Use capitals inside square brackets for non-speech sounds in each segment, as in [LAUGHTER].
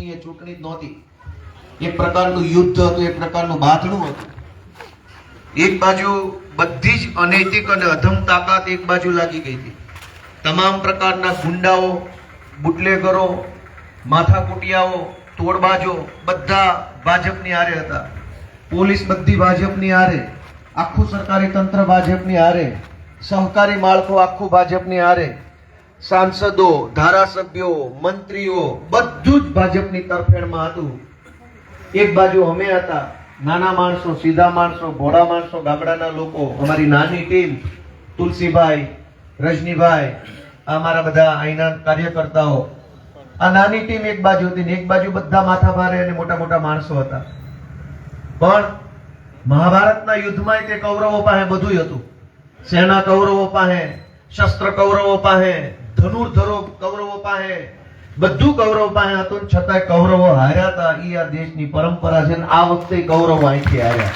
ચૂંટણી એ ચૂંટણી જ નહોતી. એક પ્રકારનું યુદ્ધ હતું, એક પ્રકારનું બાથડું હતું. એક બાજુ બધી જ અનૈતિક અને અધમ તાકાત એક બાજુ લાગી ગઈ હતી. તમામ પ્રકારના ગુંડાઓ, બુટલેગરો, માથાકૂટિયાઓ, તોડબાજો બધા ભાજપની હારે હતા. પોલીસ બધી ભાજપની હારે, આખું સરકારી તંત્ર ભાજપની હારે, સહકારી માળખું આખું ભાજપની હારે. સાંસદો, ધારાસભ્યો, મંત્રીઓ, બધું જ ભાજપની તરફેણમાં હતું. એક બાજુ અમે હતા, નાના માણસો, સીધા માણસો, ભોળા માણસો, ગામડાના લોકો, અમારી નાની ટીમ, તુલસીભાઈ, રજનીભાઈ અમારા બધા અહીંના કાર્યકર્તાઓ. આ નાની ટીમ એક બાજુ હતી ને એક બાજુ બધા માથા ભારે અને મોટા મોટા માણસો હતા. પણ મહાભારતના યુદ્ધમાં તે કૌરવો પાસે બધું હતું. સેના કૌરવો પાસે, શસ્ત્ર કૌરવો પાસે ધનુર્ધરો કૌરવો પાસે, બધું કૌરવ પાસે હતું છતાંય કૌરવો હાર્યા હતા. એ આ દેશની પરંપરા છે આ વખતે કૌરવો અહીંથી હાર્યા.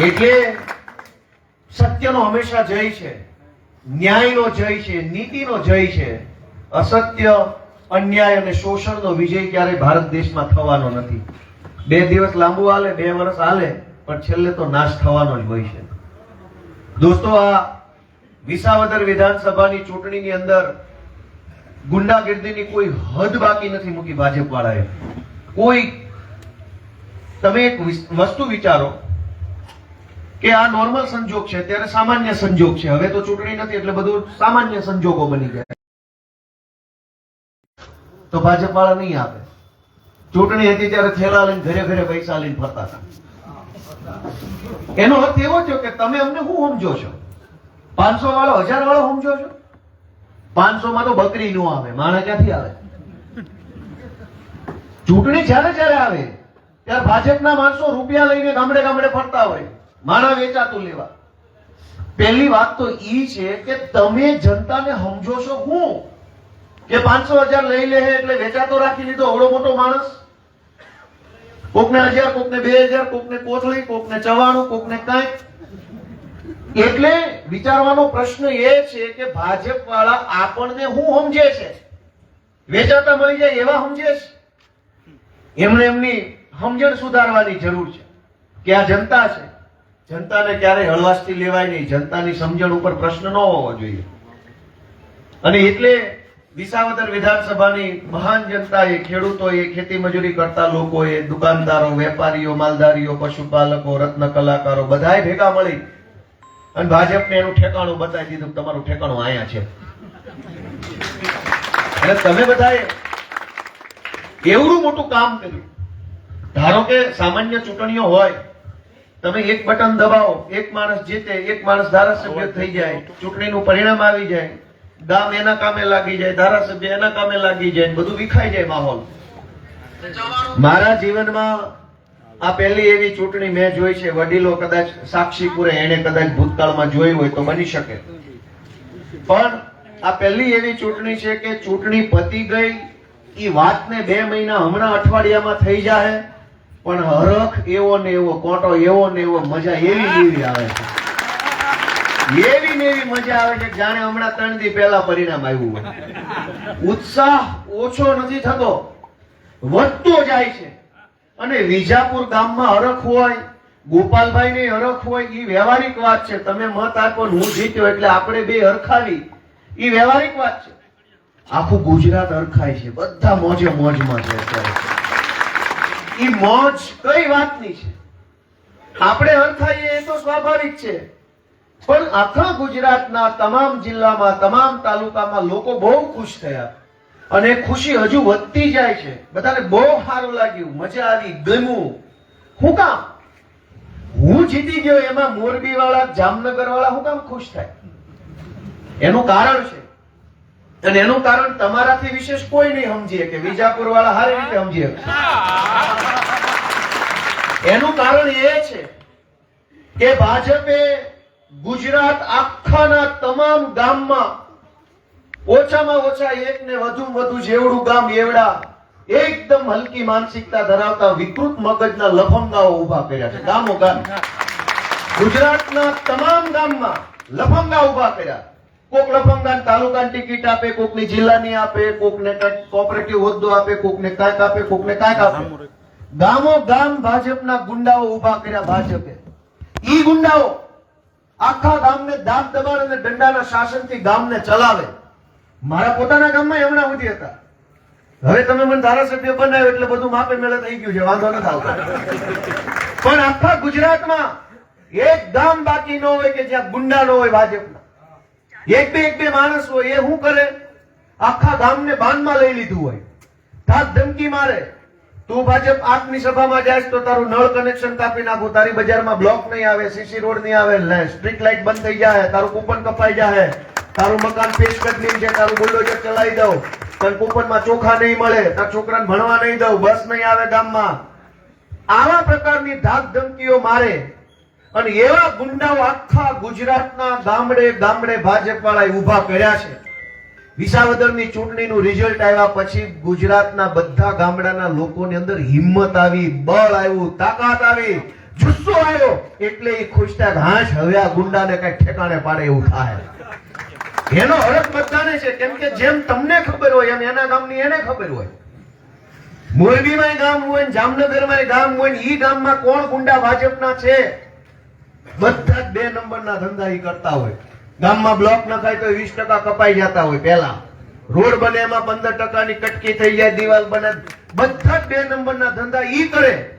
એટલે સત્યનો હંમેશા જય છે, ન્યાયનો જય છે, નીતિનો જય છે. અસત્ય, અન્યાય અને શોષણનો વિજય ક્યારેય ભારત દેશમાં થવાનો નથી. બે દિવસ લાંબુ હાલે, બે વર્ષ હાલે, પણ છેલ્લે તો નાશ થવાનો જ હોય છે. દોસ્તો, આ વિસાવદર વિધાનસભાની ચૂંટણીની અંદર ગુંડાગીર્દીની કોઈ હદ બાકી નથી મૂકી ભાજપ વાળાએ કોઈ તમે એક વિસ- વસ્તુ વિચારો કે આ નોર્મલ સંજોગ છે, ત્યારે સામાન્ય સંજોગ છે. હવે તો ચૂંટણી નથી એટલે બધું સામાન્ય સંજોગો બની ગયા. તો ભાજપ વાળા નહીં આપે. ચૂંટણી હતી ત્યારે થેલા લઈને ઘરે ઘરે પૈસા લઈને ફરતા હતા. એનો અર્થ એવો થયો કે તમે અમને શું સમજો છો? પાંચસો વાળો હજાર વાળો સમજો છો? પાંચસો માં તો બકરી નો આવે માણસ ક્યાંથી આવે? ચૂંટણી જ્યારે જ્યારે આવે, ત્યારે ભાજપના માણસો રૂપિયા લઈને ગામડે ગામડે ફરતા હોય, માણા વેચાતું લેવા. પહેલી વાત તો ઈ છે કે તમે જનતાને સમજો છો હું? કે પાંચસો હજાર લઈ લે એટલે વેચાતો રાખી લીધો અવડો મોટો માણસ? કોકને હજાર, કોકને બે હજાર, કોકને કોથળી, કોકને ચવાણું, કોકને કાંઈક એટલે વિચારવાનો પ્રશ્ન એ છે કે ભાજપ વાળા આપણને શું સમજે છે? વેચાતા મળી જાય એવા સમજે છે? એમણે એમની સમજણ સુધારવાની જરૂર છે. કે આ જનતા છે. જનતાને ક્યારેય હળવાશથી લેવાય નહીં. જનતાની સમજણ ઉપર પ્રશ્ન ન હોવો જોઈએ. અને એટલે વિસાવદર વિધાનસભાની મહાન જનતાએ ખેડૂતોએ ખેતી મજૂરી કરતા લોકોએ દુકાનદારો, વેપારીઓ, માલધારીઓ, પશુપાલકો, રત્ન કલાકારો બધાએ ભેગા મળી અને ભાજપને એનું ઠેકાણું બતાવી દીધું તમારું ઠેકાણું અહીંયા છે. એટલે તમે બધાએ એવડું મોટું કામ કર્યું. ધારો કે સામાન્ય ચૂંટણીઓ હોય, તમે એક બટન દબાવો, એક માણસ જીતે, એક માણસ ધારાસભ્ય થઈ જાય, ચૂંટણીનું પરિણામ આવી જાય, ગામ એના કામે લાગી જાય, ધારાસભ્ય એના કામે લાગી જાય બધું વિખાઈ જાય માહોલ. મારા જીવનમાં આ પહેલી એવી ચૂંટણી મેં જોઈ છે. વડીલો કદાચ સાક્ષી પૂરે એને કદાચ ભૂતકાળમાં જોઈ હોય તો બની શકે. પણ આ પહેલી એવી ચૂંટણી છે કે ચૂંટણી પતી ગઈ. એ વાતને બે મહિના હમણાં અઠવાડિયામાં થઈ જાય પણ હરખ એવો ને એવો, કોટો એવો ને એવો મજા એવી એવી આવે છે. એવી ને એવી મજા આવે છે જાણે હમણાં ત્રણ દી પહેલા પરિણામ આવ્યું હોય. ઉત્સાહ ઓછો નથી થતો. વધતો જાય છે. અને વિજાપુર ગામમાં હરખ હોય ગોપાલભાઈ ની હરખ હોય એ વ્યવહારિક વાત છે. તમે મત આપો હું જીત્યો એટલે આપણે બે હરખાવી એ વ્યવહારિક વાત છે. આખું ગુજરાત હરખાય છે. બધા મોજે મોજમાં છે ઈ મોજ કઈ વાતની છે? આપણે હરખાઈએ એ તો સ્વાભાવિક છે. પણ આખા ગુજરાતના તમામ જિલ્લામાં, તમામ તાલુકામાં લોકો બહુ ખુશ થયા. અને ખુશી હજુ વધતી જાય છે. બધાને બહુ સારું લાગ્યું. મજા આવી, ગમ્યું. હું કામ? હું જીતી ગયો એમાં મોરબી વાળા જામનગર વાળા હું કામ ખુશ થાય? એનું કારણ છે. અને એનું કારણ તમારાથી વિશેષ કોઈ નહીં સમજીએ કે વિજાપુર વાળા સારી રીતે સમજીએ એનું કારણ એ છે કે ભાજપે ગુજરાત આખાના તમામ ગામમાં ઓછામાં ઓછા એક ને વધુ વધુ જેવડું ગામ એવડા એકદમ હલકી માનસિકતા ધરાવતા વિકૃત મગજના લફંગાઓ ઊભા કર્યા છે. ગામો ગામ. ગુજરાતના તમામ ગામમાં લફંગા ઊભા કર્યા. કોક લફંગા તાલુકાની ટિકિટ આપે કોકની જિલ્લાની આપે કોકને કોઓપરેટિવ હોદ્દો આપે કોકને કાંઈક આપે કોકને કાંઈક આપે. ગામો ગામ ભાજપના ગુંડાઓ ઊભા કર્યા ભાજપે. ઈ ગુંડાઓ આખા ગામને દાંત દબાણ અને દંડાના શાસનથી ગામને ચલાવે. મારા પોતાના ગામમાં એમના સુધી હતા. હવે તમે મને ધારાસભ્ય બનાવ્યો એટલે બધું માપે મેળે થઈ ગયું છે, વાંધો નથી આવતો. પણ આખા ગુજરાતમાં એક ગામ બાકી ન હોય કે જ્યાં ગુંડા ન હોય ભાજપના. એક બે એક બે માણસ હોય, એ શું કરે? આખા ગામને બાનમાં લઈ લીધું હોય. ધાક ધમકી મારે. તું ભાજપ આપની સભામાં જાય તો તારું નળ કનેક્શન કાપી નાખું, તારી બજારમાં બ્લોક નહીં આવે સીસી રોડ નહીં આવે સ્ટ્રીટ લાઇટ બંધ થઈ જાય, તારું કૂપન કપાઈ જાય. તારું મકાન પેશ કરી છે, તારું બુલડોઝર ચલાવી દઉં. તને કૂપનમાં ચોખા નહીં મળે, તારા છોકરાને ભણવા નહીં દઉં, બસ નહીં આવે ગામમાં. આવા પ્રકારની ધાક ધમકીઓ મારે. અને એવા ગુંડાઓ આખા ગુજરાતના ગામડે ગામડે ભાજપ વાળા ઊભા કર્યા છે. વિસાવદરની ચૂંટણીનું રિઝલ્ટ આવ્યા પછી ગુજરાતના બધા ગામડાના લોકોની અંદર હિંમત આવી, બળ આવ્યું, તાકાત આવી. જુસ્સો આવ્યો. એટલે એ ખુશ થાય હાશ, હવે આ ગુંડાને કઈ ઠેકાણે પાડે એવું થાય. એનો હરખ બધાને છે, કેમ કે જેમ તમને ખબર હોય એમ એના ગામની એને ખબર હોય. મોરબીમાં ગામ હોય જામનગરમાં ગામ હોય ને ઈ ગામમાં કોણ ગુંડા ભાજપના છે? બધા જ બે નંબરના ધંધા ઈ કરતા હોય. ગામમાં બ્લોક નખાય તો વીસ ટકા કપાઈ જતા હોય પહેલા. રોડ બને એમાં પંદર ટકાની કટકી થઈ જાય, દિવાલ બને. બધા જ બે નંબરના ધંધા ઈ કરે.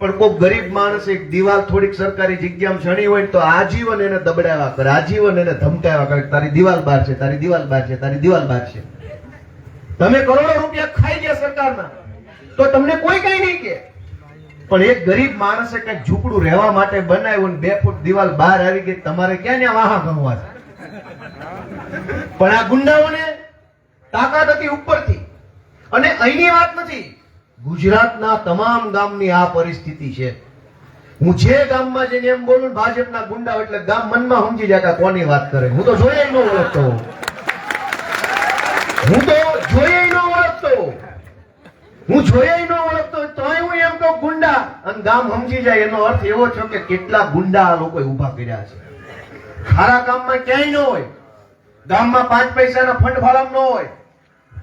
પણ કોઈ ગરીબ માણસ એક દિવાલ થોડીક સરકારી જગ્યામાં શણી હોય તો આજીવન એને દબડાવ્યા કરે. આજીવન એને ધમકાવ્યા કરે તારી દિવાલ બહાર છે, તારી દિવાલ બહાર છે, તારી દિવાલ બહાર છે. તમે કરોડો રૂપિયા ખાઈ ગયા સરકારના તો તમને કોઈ કઈ નહીં કે. પણ એક ગરીબ માણસે કઈ ઝૂંપડું રહેવા માટે બનાવ્યું બે ફૂટ દિવાલ બહાર આવી ગઈ, તમારે ક્યાં ત્યાં વાહા ગમવા છે? પણ આ ગુંડાઓને તાકાત હતી ઉપરથી. અને અહીંની વાત નથી. ગુજરાતના તમામ ગામની આ પરિસ્થિતિ છે. હું જે ગામમાં જઈને એમ બોલું ભાજપના ગુંડા એટલે ગામ મનમાં સમજી જાય કોની વાત કરે. હું તો જોઈએ ન ઓળખતો હું તો જોઈએ ન ઓળખતો હું જોઈએ ન ઓળખતો તોય હું એમ કહું, ગુંડા. અને ગામ સમજી જાય. એનો અર્થ એવો છે કે કેટલા ગુંડા આ લોકોએ ઊભા કર્યા છે. ખારા ગામમાં ક્યાંય ન હોય. ગામમાં પાંચ પૈસાના ફંડ ફાળમ ન હોય.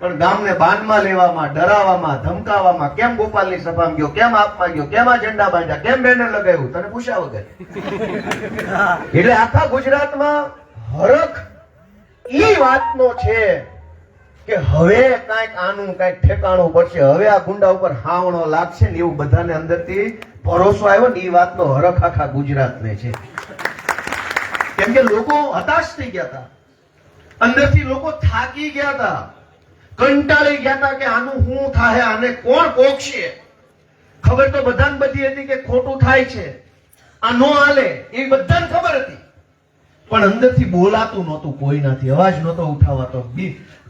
પણ ગામને બાનમાં લેવામાં ડરાવવામાં ધમકાવવામાં કેમ ગોપાલની સભામાં ગયો કેમ આપમાં ગયો કેમ આ ઝંડા બાંધ્યા કેમ બેનર લગાવ્યું તને પૂછ્યા વગર? [LAUGHS] એટલે આખા ગુજરાતમાં હરખ ઈ વાતનો છે કે હવે કાંઈક આનું કાંઈક ઠેકાણું પડશે. હવે આ ગુંડા ઉપર હાવણો લાગશે ને એવું બધાને અંદરથી ભરોસો આવ્યો ને એ વાતનો હરખ આખા ગુજરાતને છે. કેમ કે લોકો હતાશ થઈ ગયા હતા. અંદરથી લોકો થાકી ગયા હતા. કંટાળી ગયા હતા કે આનું શું થાય, આને કોણ પોખશે? ખબર તો બધાને બધી હતી કે ખોટું થાય છે. આ નો હાલે, એ બધાને ખબર હતી. પણ અંદરથી બોલાતું નહોતું, કોઈનાથી અવાજ નહોતો ઉઠાવાતો.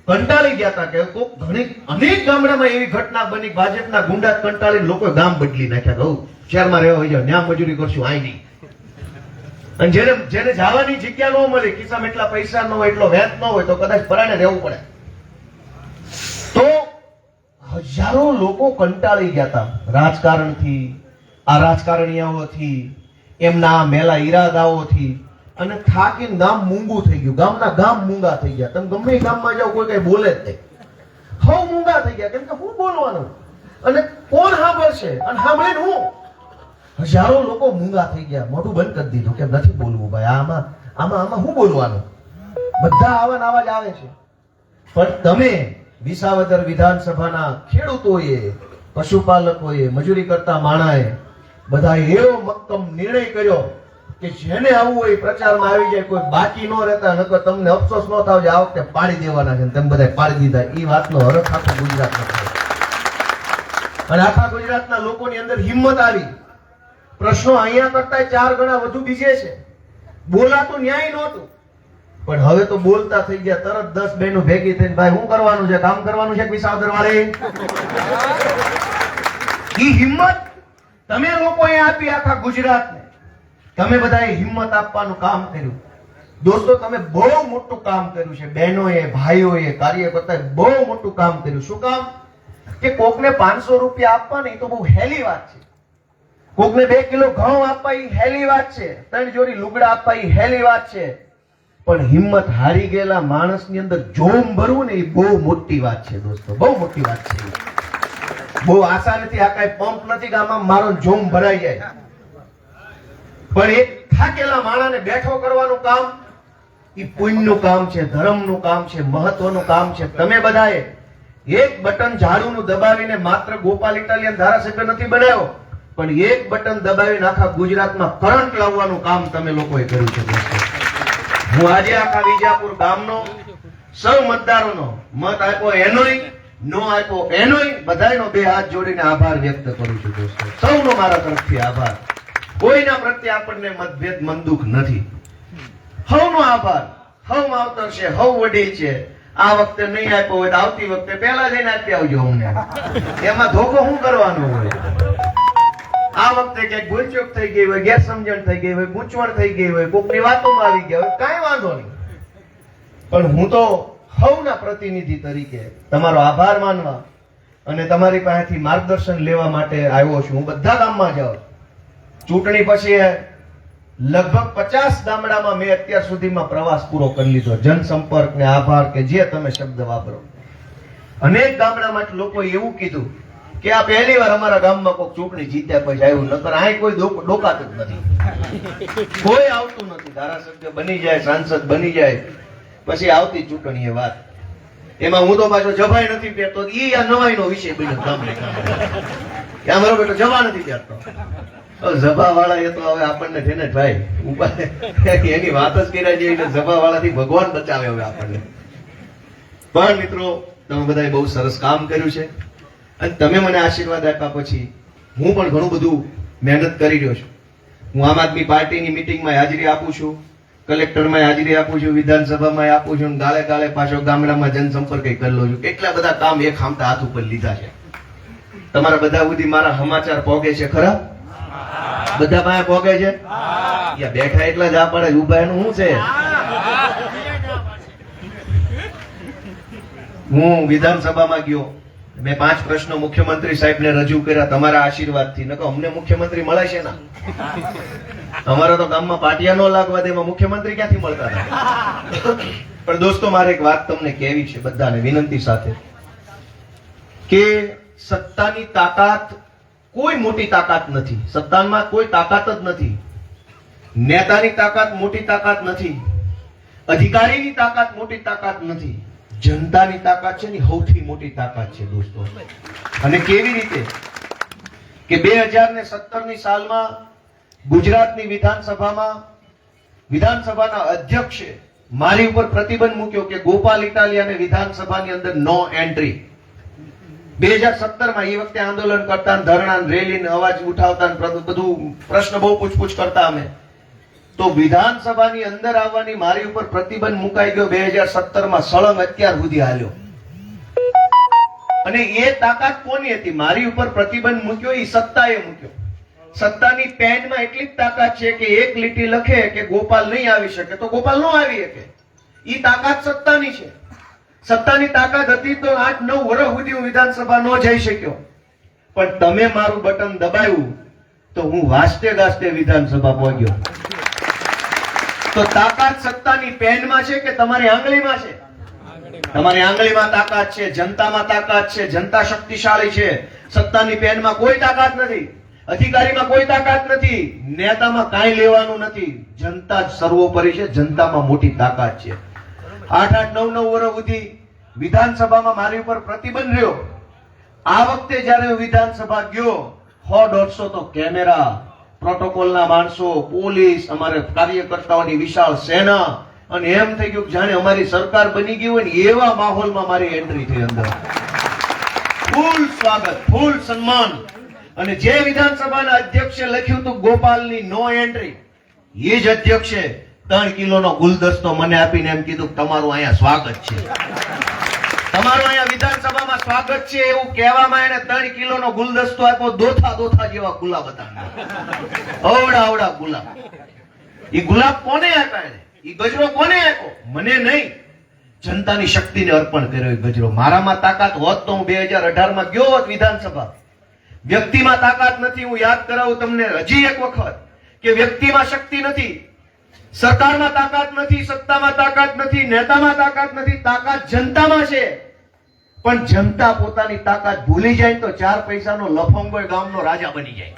કંટાળી ગયા હતા કે કોક ઘણી, અનેક ગામડામાં એવી ઘટના બની ભાજપના ગુંડા કંટાળી લોકો ગામ બદલી નાખ્યા કહું શહેરમાં રહેવા હોય ન્યા મજૂરી કરશું, આય નહીં. અને જેને જેને જવાની જગ્યા ન મળે કિસ્સામાં એટલા પૈસા ન હોય, એટલો વેત ન હોય, તો કદાચ પરાણે રહેવું પડે. હજારો લોકો કંટાળી ગયા હતા રાજકારણથી, આ રાજકારણીયાઓથી, એમના મેલા ઈરાદાઓથી. અને થાકી ગામ મૂંગું થઈ ગયું. ગામના ગામ મૂંગા થઈ ગયા. તમે ગમે ગામમાં જાઓ, કોઈ કઈ બોલે જ નહીં. હવ મૂંગા થઈ ગયા. કેમ કે હું બોલવાનું? અને કોણ સાંભળશે? અને સાંભળીને હું? હજારો લોકો મૂંગા થઈ ગયા. મોઢું બંધ કરી દીધું કે નથી બોલવું ભાઈ. આમાં આમાં આમાં શું બોલવાનું? બધા આવા અવાજ આવે છે. પણ તમે વિસાવદર વિધાનસભાના ખેડૂતોએ, પશુપાલકોએ, મજૂરી કરતા માણાએ બધા એવો મક્કમ નિર્ણય કર્યો કે જેને આવવું હોય પ્રચારમાં આવી જાય, કોઈ બાકી ન રહેતા, નકર તમને અફસોસ ન થાવ આ વખતે પાડી દેવાના છે તમે બધા પાડી દીધા. એ વાતનો હરખ આખો ગુજરાત અને આખા ગુજરાતના લોકોની અંદર હિંમત આવી. પ્રશ્નો અહીંયા કરતા ચાર ગણા વધુ બીજે છે. બોલાતું ન્યાય નહોતું. પણ હવે તો બોલતા થઈ ગયા, તરત દસ બહેનો ભેગી થઈને, ભાઈ શું કરવાનું છે? કામ કરવાનું છે વિસાવદર વાળે? ઈ હિંમત તમે લોકોએ આપી આખા ગુજરાતને. તમે બધાએ હિંમત આપવાનું કામ કર્યું. દોસ્તો, તમે બહુ મોટું કામ કર્યું છે. બહેનોએ, ભાઈઓએ, કાર્યકર્તાએ બહુ મોટું કામ કર્યું. શું કામ? કે કોકને પાંચસો રૂપિયા આપવા ને એ તો બહુ હેલી વાત છે. કોકને બે કિલો ઘઉં આપવા એ હેલી વાત છે. ત્રણ જોડી લુગડા આપવા એ હેલી વાત છે. પણ હિંમત હારી ગયેલા માણસની અંદર જોમ ભરવું ને એ બહુ મોટી વાત છે દોસ્તો, બહુ મોટી વાત છે. બહુ આશા નથી, આ કઈ પંપ નથી કે મારો જોમ ભરાઈ જાય. પણ એક થાકેલા માણસને બેઠો કરવાનું કામ એ પુણ્યનું કામ છે, ધર્મનું કામ છે, મહત્વનું કામ છે. તમે બધાએ એક બટન ઝાડુનું દબાવીને માત્ર ગોપાલ ઇટાલિયન ધારાસભ્ય નથી બનાવ્યો, પણ એક બટન દબાવીને આખા ગુજરાતમાં કરંટ લાવવાનું કામ તમે લોકોએ કર્યું છે દોસ્તો. હું આજે આખા વિજાપુર ગામનો, સૌ મતદારોનો મત આપ્યો એનોય નો આપ્યો એનોય બધાયનો બે હાથ જોડીને આભાર વ્યક્ત કરું છું દોસ્તો. સૌનો મારા તરફથી આભાર. કોઈના પ્રત્યે આપણને મતભેદ મંદુક નથી. હવનો આભાર. હવ માવતર છે, હવ વડીલ છે. આ વખતે નહીં આપ્યો હોય તો આવતી વખતે પહેલા જઈને આપી આવજો અમને. એમાં ધોકો શું કરવાનો હોય? આ વખતે ક્યાંક ભૂલચૂક થઈ ગઈ હોય, ગેરસમજણ થઈ ગઈ હોય, ગૂંચવણ થઈ ગઈ હોય, કોકની વાતોમાં આવી ગયા હોય, કાંઈ વાંધો નહીં. પણ હું તો હવના પ્રતિનિધિ તરીકે તમારો આભાર માનવા અને તમારી પાસેથી માર્ગદર્શન લેવા માટે આવ્યો છું. હું બધા ગામમાં જાઉં ચૂંટણી પછી લગભગ પચાસ ગામડામાં મેં અત્યાર સુધીમાં પ્રવાસ પૂરો કરી લીધો. જનસંપર્ક ને આભાર કે જે તમે શબ્દ વાપરો. અનેક ગામડામાં લોકો એવું કીધું કે આ પહેલી વાર અમારા ગામમાં કોઈ ચૂંટણી જીત્યા પછી આવ્યું નતર આ કોઈ ડોકાતું જ નથી. કોઈ આવતું નથી. ધારાસભ્ય બની જાય, સાંસદ બની જાય, પછી આવતી ચૂંટણી એ વાત. એમાં હું તો પાછો જભાઈ નથી પહેરતો. એ આ નવાઈ નો વિષય બન્યો ગામડે. કે આ મારો બેટો જવા નથી પહેરતો. જભા વાળા એ તો હવે આપણને છે ને ભાઈ એની વાત જ કર્યા છે એટલે જભા વાળાથી ભગવાન બચાવે હવે આપણને. પણ મિત્રો, તમે બધાએ બહુ સરસ કામ કર્યું છે. અને તમે મને આશીર્વાદ આપ્યા પછી હું પણ ઘણું બધું મહેનત કરી રહ્યો છું. હું આમ આદમી પાર્ટીની મિટિંગમાં હાજરી આપું છું કલેક્ટરમાં હાજરી આપું છું વિધાનસભામાં આપું છું ગાલે ગાળે પાછો ગામડામાં જનસંપર્ક કરી લઉં છું. એટલા બધા કામ એક હામતા હાથ ઉપર લીધા છે. તમારા બધા સુધી મારા સમાચાર પોગે છે ખરા? બધા પાસે પોગે છે? યા બેઠા એટલા જ આ પડે ઊભા એનું શું છે? હું વિધાનસભામાં ગયો. મેં પાંચ પ્રશ્નો મુખ્યમંત્રી સાહેબને રજૂ કર્યા તમારા આશીર્વાદથી. નકો અમને મુખ્યમંત્રી મળે છે ના. અમારા તો ગામમાં પાટિયા નો લાગવા દે મુખ્યમંત્રી ક્યાંથી મળતા પણ દોસ્તો, મારે એક વાત તમને કહેવી છે બધાને વિનંતી સાથે કે સત્તાની તાકાત કોઈ મોટી તાકાત નથી. સત્તામાં કોઈ તાકાત જ નથી. નેતાની તાકાત મોટી તાકાત નથી. અધિકારીની તાકાત મોટી તાકાત નથી. જનતાની તાકાત છે ને સૌથી મોટી તાકાત છે દોસ્તો. અને કેવી રીતે? કે બે હજાર ને સત્તરની સાલમાં ગુજરાતની વિધાનસભામાં, વિધાનસભાના અધ્યક્ષે મારી ઉપર પ્રતિબંધ મૂક્યો કે ગોપાલ ઇટાલિયાને વિધાનસભાની અંદર નો એન્ટ્રી. બે હજાર સત્તરમાં એ વખતે આંદોલન કરતા ધરણા રેલી અવાજ ઉઠાવતા બધું પ્રશ્ન બહુ પૂછપૂછ કરતા અમે. તો વિધાનસભાની અંદર આવવાની મારી ઉપર પ્રતિબંધ મુકાઈ ગયો બે હજાર સત્તરમાં સળંગ અત્યાર સુધી હાલ્યો. અને એ તાકાત કોની હતી? મારી ઉપર પ્રતિબંધ મૂક્યો એ સત્તાએ મૂક્યો. સત્તાની પેનમાં એટલી જ તાકાત છે કે એક લીટી લખે કે ગોપાલ નહીં આવી શકે. તો ગોપાલ ન આવી શકે. ઈ તાકાત સત્તાની છે. સત્તાની તાકાત હતી તો આઠ નવ વર્ષ સુધી હું વિધાનસભા ન જઈ શક્યો. પણ તમે મારું બટન દબાવ્યું તો હું વાસ્તે ગાસ્તે વિધાનસભા પહોંચ્યો. તો તાકાત સત્તાની પેનમાં છે કે તમારી આંગળીમાં છે? તમારી આંગળીમાં તાકાત છે, જનતામાં તાકાત છે, જનતા શક્તિશાળી છે. સત્તાની પેનમાં કોઈ તાકાત નથી. અધિકારીમાં કોઈ તાકાત નથી. નેતામાં કાંઈ લેવાનું નથી. જનતા જ સર્વોપરી છે, જનતામાં મોટી તાકાત છે. આઠ આઠ નવ નવ વર્ષ સુધી વિધાનસભામાં મારી ઉપર પ્રતિબંધ રહ્યો. આ વખતે જ્યારે વિધાનસભા ગયો સો દોઢસો તો કેમેરા. પ્રોટોકોલના માણસો, પોલીસ, અમારે કાર્યકર્તાઓની વિશાળ સેના, અને એમ થઈ ગયું જાણે અમારી સરકાર બની ગઈ હોય ને એવા માહોલમાં મારી એન્ટ્રી થઈ અંદર. ફૂલ સ્વાગત, ફૂલ સન્માન. અને જે વિધાનસભાના અધ્યક્ષે લખ્યું હતું, ગોપાલની નો એન્ટ્રી એ જ અધ્યક્ષે ત્રણ કિલોનો ગુલદસ્તો મને આપીને એમ કીધું તમારું અહીંયા સ્વાગત છે. તમારું અહીંયા વિધાનસભામાં સ્વાગત છે એવું કહેવામાં એને ત્રણ કિલોનો ગુલદસ્તો આપ્યો, દોથા દોથા જેવા ગુલાબ હતા અવડા અવડા ગુલાબ. એ ગુલાબ કોને આપ્યા એને? એ ગજરો કોને આપ્યો? મને નહીં. જનતાની શક્તિને અર્પણ કર્યો એ ગજરો. મારામાં તાકાત હોત તો હું બે હજાર અઢારમાં ગયો હોત વિધાનસભા. વ્યક્તિમાં તાકાત નથી. હું યાદ કરાવું તમને હજી એક વખત કે વ્યક્તિમાં શક્તિ નથી. સરકારમાં તાકાત નથી, સત્તામાં તાકાત નથી, નેતામાં તાકાત નથી, તાકાત જનતામાં છે. પણ જનતા પોતાની તાકાત ભૂલી જાય તો ચાર પૈસાનો લફંગો ગામનો રાજા બની જાય.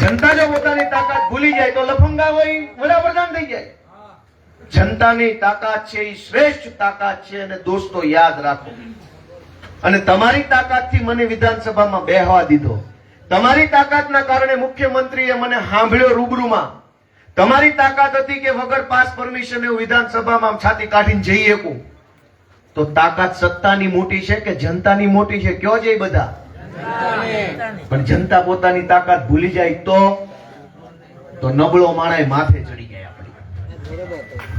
જનતા જો પોતાની તાકાત ભૂલી જાય તો લફંગા હોય, વડાપ્રધાન થઈ જાય. જનતાની તાકાત છે એ શ્રેષ્ઠ તાકાત છે અને દોસ્તો યાદ રાખો. અને તમારી તાકાતથી મને વિધાનસભામાં બેહવા દીધો. તમારી તાકાતના કારણે મુખ્યમંત્રીએ મને સાંભળ્યો રૂબરૂમાં. તમારી તાકાત હતી કે વગર પાસ પરમિશન એવું વિધાનસભામાં છાતી કાઢીને જઈ શકું. તો તાકાત સત્તાની મોટી છે કે જનતાની મોટી છે? કયો જઈ બધા? પણ જનતા પોતાની તાકાત ભૂલી જાય તો તો નબળો માણાએ માથે ચડી જાય આપણી.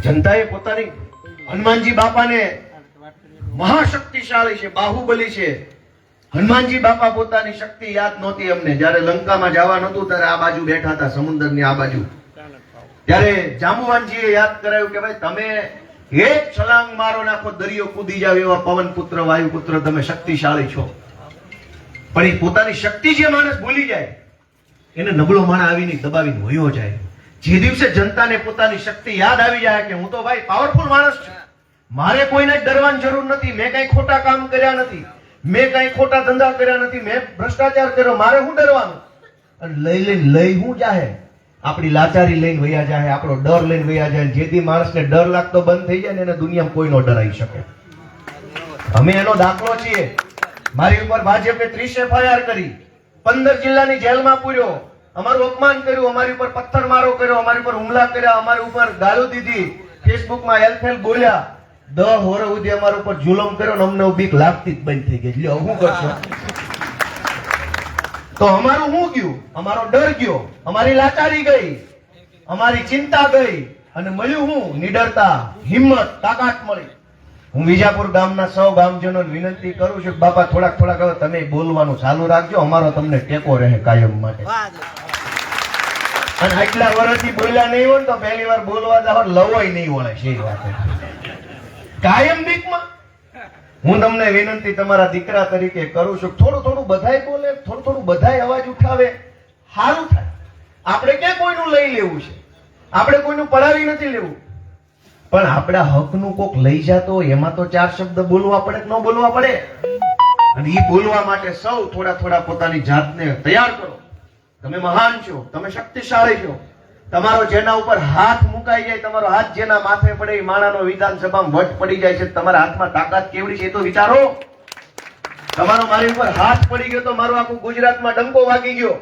જનતાએ પોતાની હનુમાનજી બાપાને મહાશક્તિશાળી છે બાહુબલી છે. હનુમાનજી બાપા પોતાની શક્તિ યાદ નહોતી અમને. જ્યારે લંકામાં જવા નહોતું ત્યારે આ બાજુ બેઠા હતા સમુદ્રની આ બાજુ. ત્યારે જામુવાનજીએ યાદ કરાયું કે ભાઈ તમે એક છલાંગ મારો નાખો દરિયો કૂદી જાવ એવા પવન પુત્ર, વાયુ પુત્ર તમે શક્તિશાળી છો. પણ એ પોતાની શક્તિ જે માણસ ભૂલી જાય, એને નબળો માણા આવીને દબાવીને હોયો જાય. જે દિવસે જનતાને પોતાની શક્તિ યાદ આવી જાય કે હું તો ભાઈ પાવરફુલ માણસ છું. મારે કોઈને ડરવાની જરૂર નથી, મેં કઈ ખોટા કામ કર્યા નથી, મેં કઈ ખોટા ધંધા કર્યા નથી, મેં ભ્રષ્ટાચાર કર્યો, મારે શું ડરવાનું? લઈ લઈને લઈ હું જાહે આપણી લાચારી લઈને વયા જાય, આપણો ડર લઈને વયા જાય, જેથી માણસને ડર લાગતો બંધ થઈ જાય ને એને દુનિયામાં કોઈનો ડરાઈ શકે. અમે એનો દાખલો છીએ. મારી ઉપર ભાજપે ત્રીસ એફઆઈઆર કરી, પંદર જિલ્લાની જેલમાં પૂર્યો. અમારું અપમાન કર્યું, અમારી ઉપર પથ્થરમારો કર્યો, અમારી ઉપર હુમલા કર્યા, અમારી ઉપર ગાળો દીધી. ફેસબુકમાં હેલ્પ બોલ્યા. દહ વર્ષ સુધી અમારા ઉપર જુલમ કર્યો ને અમને બીક લાગતી જ બંધ થઈ ગઈ. એટલે હું કરશો? તો અમારું શું ગયું? અમારો ડર ગયો. અમારી લાચારી ગઈ. અમારી ચિંતા ગઈ. અને મળ્યું હું નિડરતા, હિંમત, તાકાત મળી. હું વિજાપુર ગામના સૌ ગામજનો વિનંતી કરું છું બાપા, થોડાક થોડાક તમે બોલવાનું ચાલુ રાખજો. અમારો તમને ટેકો રહે કાયમ માટે. અને આટલા વર્ષથી બોલ્યા નહીં હોય તો પહેલી વાર બોલવા જાવ લવાય નહીં વળે, છે વાત. કાયમ બીકમાં. હું તમને વિનંતી તમારા દીકરા તરીકે કરું છું, થોડું થોડું બધાય બોલે, થોડું થોડું બધાય અવાજ ઉઠાવે સારું થાય. આપણે ક્યાં કોઈનું લઈ લેવું છે? આપણે કોઈનું પડાવી નથી લેવું. પણ આપણા હકનું કોક લઈ જાતો એમાં તો ચાર શબ્દ બોલવા પડે કે ન બોલવા પડે? અને એ બોલવા માટે સૌ થોડા થોડા પોતાની જાતને તૈયાર કરો. તમે મહાન છો, તમે શક્તિશાળી છો. તમારો જેના ઉપર હાથ મુકાઈ જાય, તમારો હાથ જેના માથે પડે એ માણાનો વિધાનસભામાં વટ પડી જાય છે, તમારા હાથમાં તાકાત કેવડી છે એ તો વિચારો. તમારો મારી ઉપર હાથ પડી ગયો તો મારું આખું ગુજરાતમાં ડંકો વાગી ગયો.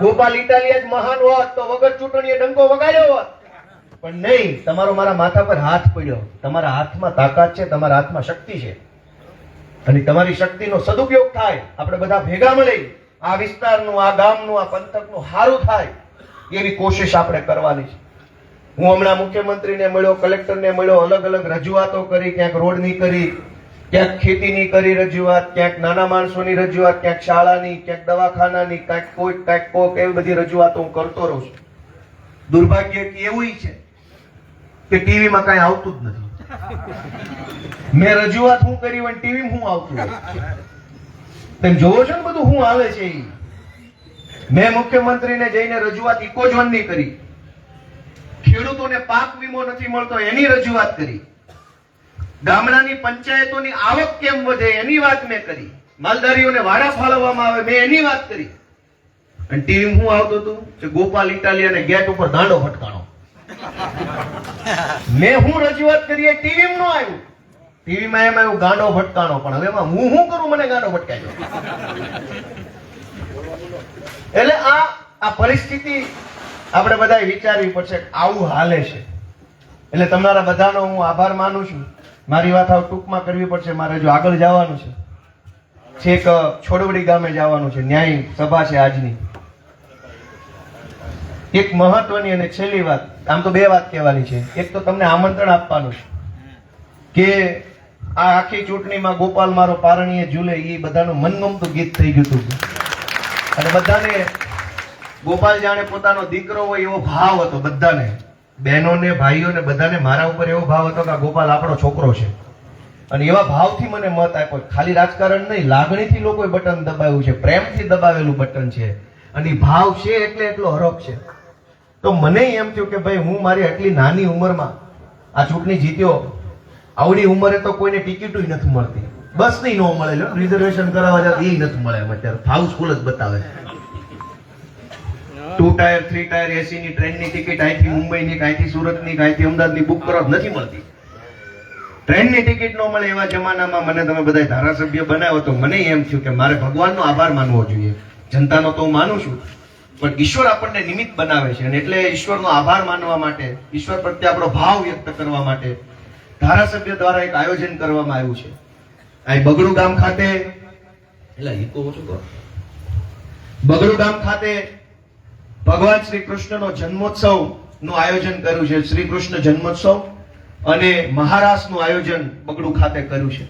ગોપાલ ઇટાલિયા જ મહાન હોત તો વગર ચૂંટણીએ ડંકો વગાડ્યો હોત. પણ નહીં, તમારો મારા માથા પર હાથ પડ્યો. તમારા હાથમાં તાકાત છે, તમારા હાથમાં શક્તિ છે. અને તમારી શક્તિનો સદુપયોગ થાય. આપણે બધા ભેગા મળી આ વિસ્તારનું, આ ગામનું, આ પંથકનું સારું થાય. એવી કોશિશ આપણે કરવાની છે. હું હમણાં મુખ્યમંત્રીને મળ્યો, કલેક્ટરને મળ્યો, અલગ અલગ રજૂઆતો કરી, ક્યાંક રોડની કરી, ક્યાંક ખેતીની કરી રજૂઆત, ક્યાંક નાના માણસોની રજૂઆત, ક્યાંક શાળાની, ક્યાંક દવાખાનાની, ક્યાંક કોઈક, ક્યાંક કોક એવી બધી રજૂઆતો હું કરતો રહું છું. દુર્ભાગ્ય કે એવું છે કે ટીવીમાં કાંઈ આવતું જ નથી. મેં રજૂઆત હું કરી હોય ટીવી હું આવતું તમે જોવો છો ને બધું, હું આવે છે ઈ. મેં મુખ્યમંત્રીને જઈને રજૂઆત ઇકોઝોનની કરી. ખેડૂતોને પાક વીમો નથી મળતો, એની રજૂઆત કરી. ગામડાની પંચાયતોની આવક કેમ વધે, એની વાત મેં કરી. માલધારીઓને વાડા ફાળવવામાં આવે, મેં એની વાત કરી. અને ટીવી હું આવતો હતું? કે ગોપાલ ઇટાલિયાને ગેટ ઉપર દાંડો ફટકાણો મેં હું રજૂઆત કરી એ ટીવી નો આવ્યું. ટીવીમાં એમ એવું ગાંડો ફટકાણો પણ હવે એમાં હું શું કરું? મને ગાંડો ફટકાયો એટલે આ આ પરિસ્થિતિ આપણે બધાએ વિચારવી પડશે આવું હાલે છે. એટલે તમારા બધાનો હું આભાર માનું છું. મારી વાત આવ ટૂંકમાં કરવી પડશે. મારે જો આગળ જવાનું છે. છેક છોડવડી ગામે જવાનું છે. ન્યાય સભા છે આજની. એક મહત્વની અને છેલ્લી વાત. આમ તો બે વાત કહેવાની છે. એક તો તમને આમંત્રણ આપવાનું છે કે આ આખી ચૂંટણીમાં ગોપાલ મારો પારણીએ ઝૂલે. એ બધાનું મનગમતું ગીત થઈ ગયું હતું. અને બધાને ગોપાલ જાણે પોતાનો દીકરો હોય એવો ભાવ હતો બધાને. બહેનોને, ભાઈઓને, બધાને મારા ઉપર એવો ભાવ હતો કે આ ગોપાલ આપણો છોકરો છે. અને એવા ભાવથી મને મત આપ્યો. ખાલી રાજકારણ નહીં, લાગણીથી લોકોએ બટન દબાવ્યું છે. પ્રેમથી દબાવેલું બટન છે. અને ભાવ છે એટલે એટલો હરખ છે. તો મને એમ થયું કે ભાઈ હું મારી આટલી નાની ઉંમરમાં આ ચૂંટણી જીત્યો. આવડી ઉંમરે તો કોઈને ટિકિટો નથી મળતી. બસ નહીં નો મળે. રિઝર્વેશન કરાવવા જાય એ નથી મળે અત્યારે. હાઉસફુલ જ બતાવે. Two tier three tier AC ની ટ્રેનની ટિકિટ અહીંથી મુંબઈ ની અહીંથી સુરતની અહીંથી અમદાવાદની બુક કરો નથી મળતી. ટ્રેનની ટિકિટ ન મળે એવા જમાનામાં મને તમે બધા ધારાસભ્ય બનાવ્યો તો મને એમ થયું કે મારે ભગવાનનો આભાર માનવો જોઈએ. જનતાનો તો હું માનું છું. પણ ઈશ્વર આપણને નિમિત્ત બનાવે છે અને એટલે ઈશ્વરનો આભાર માનવા માટે ઈશ્વર પ્રત્યે આપણો ભાવ વ્યક્ત કરવા માટે ધારાસભ્ય દ્વારા એક આયોજન કરવામાં આવ્યું છે. અહીં બગડુ ગામ ખાતે એટલે હિકો ઓછો કરો બગડુ ગામ ખાતે ભગવાન શ્રી કૃષ્ણનો જન્મોત્સવનું આયોજન કર્યું છે. શ્રી કૃષ્ણ જન્મોત્સવ અને મહારાષ્ટ્રનું આયોજન બગડુ ખાતે કર્યું છે.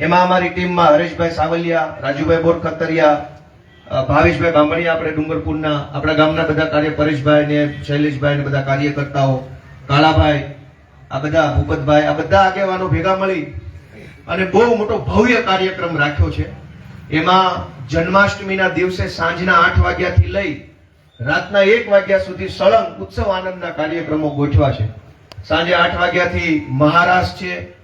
એમાં અમારી ટીમમાં હરેશભાઈ સાવલિયા રાજુભાઈ બોરખતરિયા ભાવેશભાઈ બામણીયા આપણે ડુંગરપુરના આપણા ગામના બધા કાર્ય પરેશભાઈ ને શૈલેષભાઈ ને બધા કાર્યકર્તાઓ કાળાભાઈ આ બધા ભૂપતભાઈ આ બધા આગેવાનો ભેગા મળી અને બહુ મોટો ભવ્ય કાર્યક્રમ રાખ્યો છે. એમાં જન્માષ્ટમીના દિવસે સાંજના આઠ વાગ્યાથી લઈ રાતના એક વાગ્યા સુધી સળંગ ઉત્સવ આનંદના કાર્યક્રમો ગોઠવા છે. સાંજે આઠ વાગ્યાથી મહારાસ છે.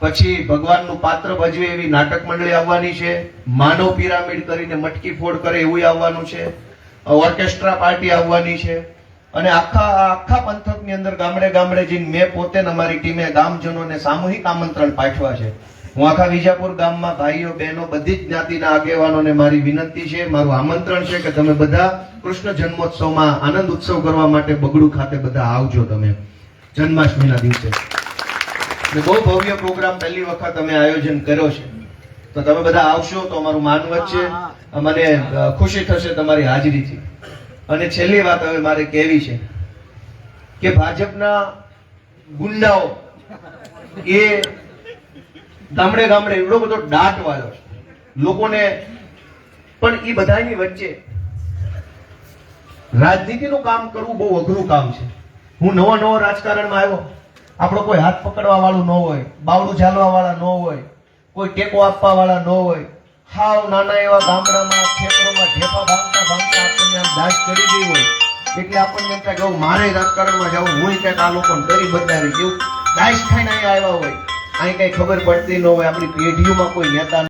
પછી ભગવાનનું પાત્ર ભજવે એવી નાટક મંડળી આવવાની છે. માનવ પિરામિડ કરીને મટકી ફોડ કરે એવું આવવાનું છે. ઓર્કેસ્ટ્રા પાર્ટી આવવાની છે. અને આખા આખા પંથકની અંદર ગામડે ગામડે જઈને મેં પોતે અમારી ટીમે ગામજનોને સામૂહિક આમંત્રણ પાઠવા છે. હું આખા વિજાપુર ગામમાં ભાઈઓ બહેનો બધી જ જ્ઞાતિના આગેવાનોને મારી વિનંતી છે મારું આમંત્રણ છે કે તમે બધા કૃષ્ણ જન્મોત્સવમાં આનંદ ઉત્સવ કરવા માટે બગડું ખાતે બધા આવજો તમે. જન્માષ્ટમીના દિવસે. બહુ ભવ્ય પ્રોગ્રામ પહેલી વખત અમે આયોજન કર્યો છે. તો તમે બધા આવશો તો અમારું માનવત છે મને ખુશી થશે તમારી હાજરીથી. અને છેલ્લી વાત હવે મારે કહેવી છે કે ભાજપના ગુંડાઓ એ ગામડે ગામડે એવડો બધો દાટ વાળો લોકોને પણ એ બધાની વચ્ચે રાજનીતિનું કામ કરવું બહુ અઘરું કામ છે. હું નવો નવો રાજકારણમાં આવ્યો. આપણો કોઈ હાથ પકડવા વાળું ન હોય, બાવડું ઝાલવા વાળા ન હોય, કોઈ ટેકો આપવા વાળા ન હોય. હાવ નાના એવા ગામડામાં, ખેતરોમાં ઢેફા ભાગતા ભાગતા આપણને આમ દાજ કરી ગઈ હોય. એટલે આપણને એમ થાય મારે રાજકારણમાં જવું હું કંઈક આ લોકોને કરી બતાવી એવું દાજ ખાઈને અહીંયા આવ્યા હોય. અહીં કઈ ખબર પડતી ન હોય આપણી પેઢીઓમાં કોઈ નેતા